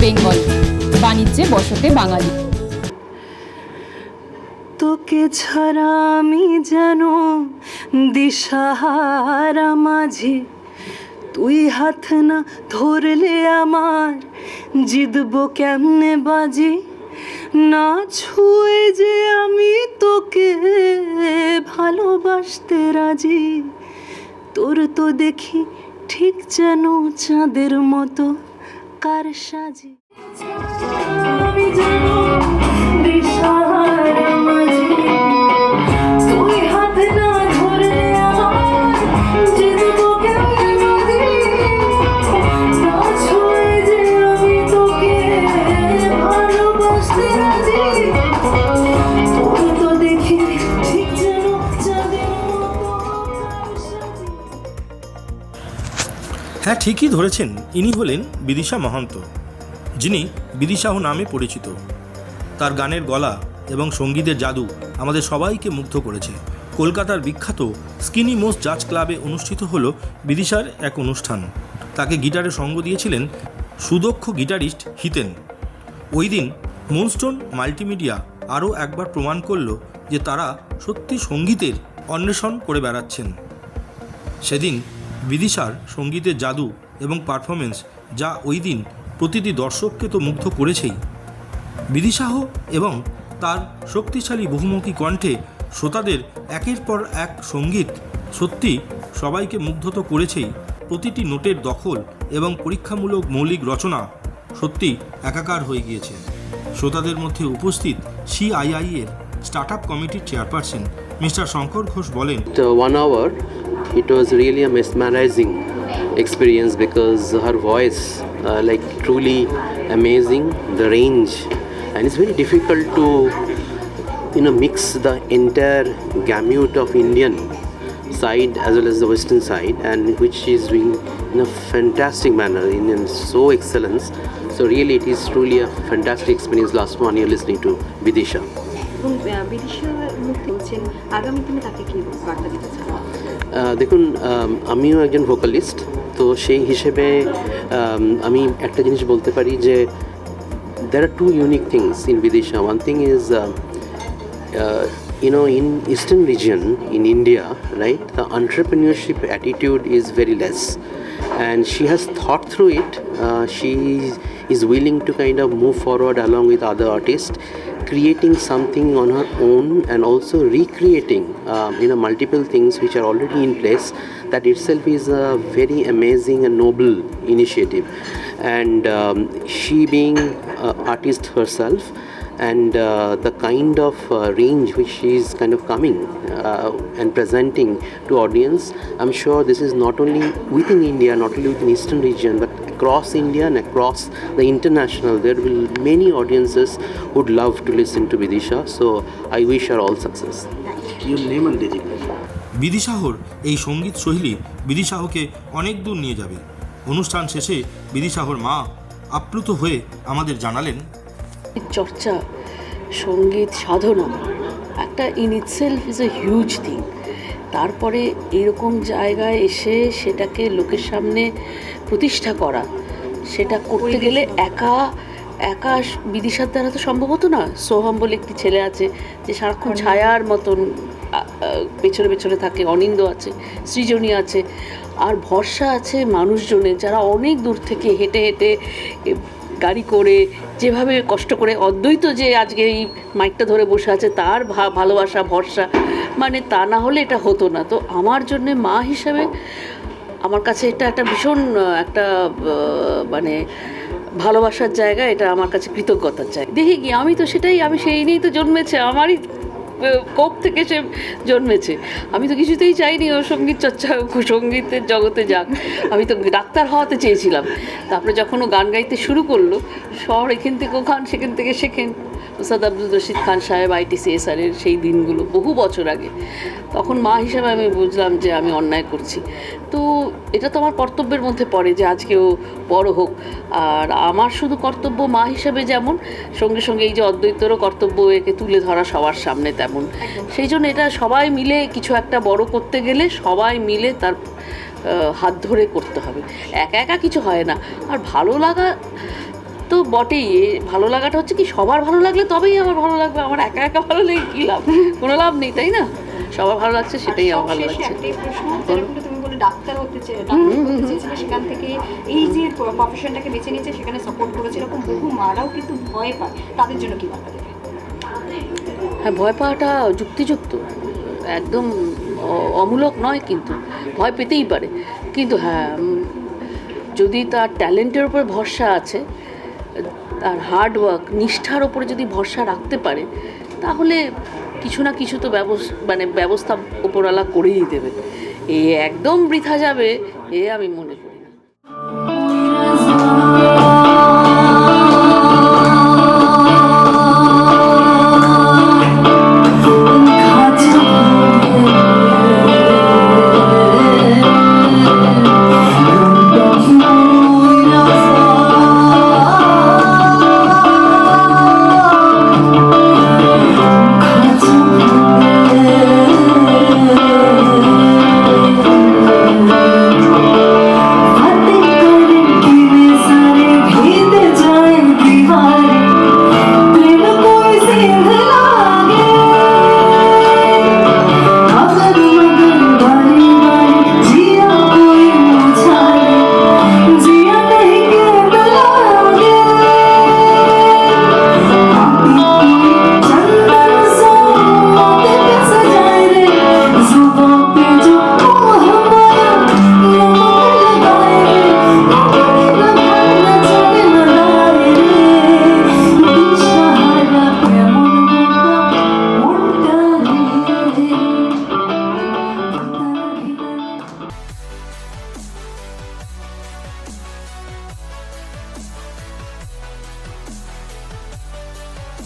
বেঙ্গল। বাণিজ্যে বসতে বাঙালি। তোকে ছাড়া আমি যেন দিশাহারা মাঝে, তুই হাত না ধরলে আমার জিতবো কেমনে বাজি? না ছুঁয়ে যে আমি তোকে ভালোবাসতে রাজি, তোর তো দেখি ঠিক যেন চাঁদের মতো। কার সাজে দিশাহারা মাঝি। হ্যাঁ ঠিকই ধরেছেন। ইনি হলেন বিদিশা মহন্ত, যিনি বিদিশাহ নামে পরিচিত। তার গানের গলা এবং সঙ্গীতের জাদু আমাদের সবাইকে মুগ্ধ করেছে। কলকাতার বিখ্যাত স্কিনি মোস জাজ ক্লাবে অনুষ্ঠিত হলো বিদিশার এক অনুষ্ঠান। তাকে গিটারে সঙ্গ দিয়েছিলেন সুদক্ষ গিটারিস্ট হিতেন। ওই দিন মুনস্টোন মাল্টিমিডিয়া আরও একবার প্রমাণ করল যে তারা সত্যি সঙ্গীতের অন্বেষণ করে বেড়াচ্ছেন। সেদিন বিদিশার সঙ্গীতের জাদু এবং পারফরমেন্স যা ওই দিন প্রতিটি দর্শককে তো মুগ্ধ করেছেই। বিদিশাহ এবং তার শক্তিশালী বহুমুখী কণ্ঠে শ্রোতাদের একের পর এক সংগীত সত্যি সবাইকে মুগ্ধ তো করেছেই। প্রতিটি নোটের দখল এবং পরীক্ষামূলক মৌলিক রচনা সত্যি একাকার হয়ে গিয়েছে। শ্রোতাদের মধ্যে উপস্থিত সিআইআই এর স্টার্ট আপ কমিটির চেয়ারপারসন মিস্টার শঙ্কর ঘোষ বলেন one hour, it was really a mesmerizing experience because her voice, uh, like truly amazing, the range, and it's very difficult to, you know, mix the entire gamut of Indian side as well as the Western side, and which she's doing in a fantastic manner, in, in so excellence. So really, it is truly a fantastic experience. Last one year listening to Vidisha. এবং আহ, বিদিশার মুক্তি হচ্ছেন আগামী দিনে তাকে কি বার্তা দিতে চান আহ, দেখুন আমিও একজন ভোকালিস্ট তো সেই হিসেবে, আমি একটা জিনিস বলতে পারি যে there are two unique things in Vidisha one thing is you know, in eastern region in India, right, the entrepreneurship attitude is very less, and she has thought through it. Uh, she is willing to kind of move forward along with other artists, creating something on her own, and also recreating, um, you know, multiple things which are already in place. That itself is a very amazing and noble initiative, and um, she being uh, artist herself and uh, the kind of uh, range which she is kind of coming uh, and presenting to audience i'm sure this is not only within india not only within eastern region but across india and across the international there will many audiences would love to listen to vidisha so i wish her all success Your name and designation. বিদিশাহর এই সংগীত শৈলী বিদিশাহকে অনেক দূর নিয়ে যাবে অনুষ্ঠান শেষে বিদিশাহর মা আপ্লুত হয়ে আমাদের জানালেন চর্চা সংগীত সাধনা একটা in itself is a huge thing তারপরে এরকম জায়গায় এসে সেটাকে লোকের সামনে প্রতিষ্ঠা করা সেটা করতে গেলে একা একা বিদিশার দ্বারা তো সম্ভব হতো না। সোহম বলে একটি ছেলে আছে যে সারাক্ষণ ছায়ার মতন পেছনে পেছনে থাকে অনিন্দ আছে সৃজনী আছে। আর ভরসা আছে মানুষজনের যারা অনেক দূর থেকে হেঁটে হেঁটে গাড়ি করে, যেভাবে কষ্ট করে, অদ্বৈত যে আজকে এই মাইকটা ধরে বসে আছে, তার ভালোবাসা, ভরসা মানে তা না হলে এটা হতো না। তো আমার জন্য মা হিসাবে আমার কাছে এটা একটা ভীষণ একটা মানে ভালোবাসার জায়গা, এটা আমার কাছে কৃতজ্ঞতার জায়গা। দেখি কি, আমি তো সেটাই, আমি সেই নিয়েই তো জন্মেছে, আমারই কোপ থেকে সে জন্মেছে। আমি তো কিছুতেই চাইনি ও সংগীত চর্চা, সঙ্গীতের জগতে যাক। আমি তো ডাক্তার হওয়াতে চেয়েছিলাম। তারপরে যখন ও গান গাইতে শুরু করল শহর এখান থেকে ওখান সেখান থেকে শেখেন ওসাদ আব্দুল রশিদ খান সাহেব আইটিসি এসআরের সেই দিনগুলো বহু বছর আগে। তখন মা হিসাবে আমি বুঝলাম যে আমি অন্যায় করছি। তো এটা তো আমার কর্তব্যের মধ্যে পড়ে যে আজকেও বড় হোক। আর আমার শুধু কর্তব্য মা হিসাবে যেমন সঙ্গে সঙ্গে এই যে অদ্বৈতরও কর্তব্য একে তুলে ধরা সবার সামনে তেমন। সেই জন্য এটা সবাই মিলে কিছু একটা বড় করতে গেলে সবাই মিলে তার হাত ধরে করতে হবে। একা একা কিছু হয় না। আর ভালো লাগা তো বটেই ভালো লাগাটা হচ্ছে কি সবার ভালো লাগলে তবেই আমার ভালো লাগবে আমার একা একা ভালো লেগে কী লাভ? কোনো লাভ নেই তাই না? সবার ভালো লাগছে সেটাই আমার ভালো লাগছে। ডাক্তার হতে চেয়েছিলে সেখান থেকে এই যে প্রফেশনটাকে বেছে নিয়েছে সেখানে সাপোর্ট করেছে এরকম বহু মারাও কিন্তু ভয় পায়। তাদের জন্য কি বার্তা দেবে হ্যাঁ ভয় পাওয়াটা যুক্তিযুক্ত। একদম অমূলক নয় কিন্তু ভয় পেতেই পারে। কিন্তু হ্যাঁ যদি তার ট্যালেন্টের উপর ভরসা আছে তার হার্ড ওয়ার্ক নিষ্ঠার ওপরে যদি ভরসা রাখতে পারে, তাহলে কিছু না কিছু তো ব্যবস্থা মানে ব্যবস্থা ওপরওয়ালা করেই দেবে। এ একদম বৃথা যাবে, এ আমি মনে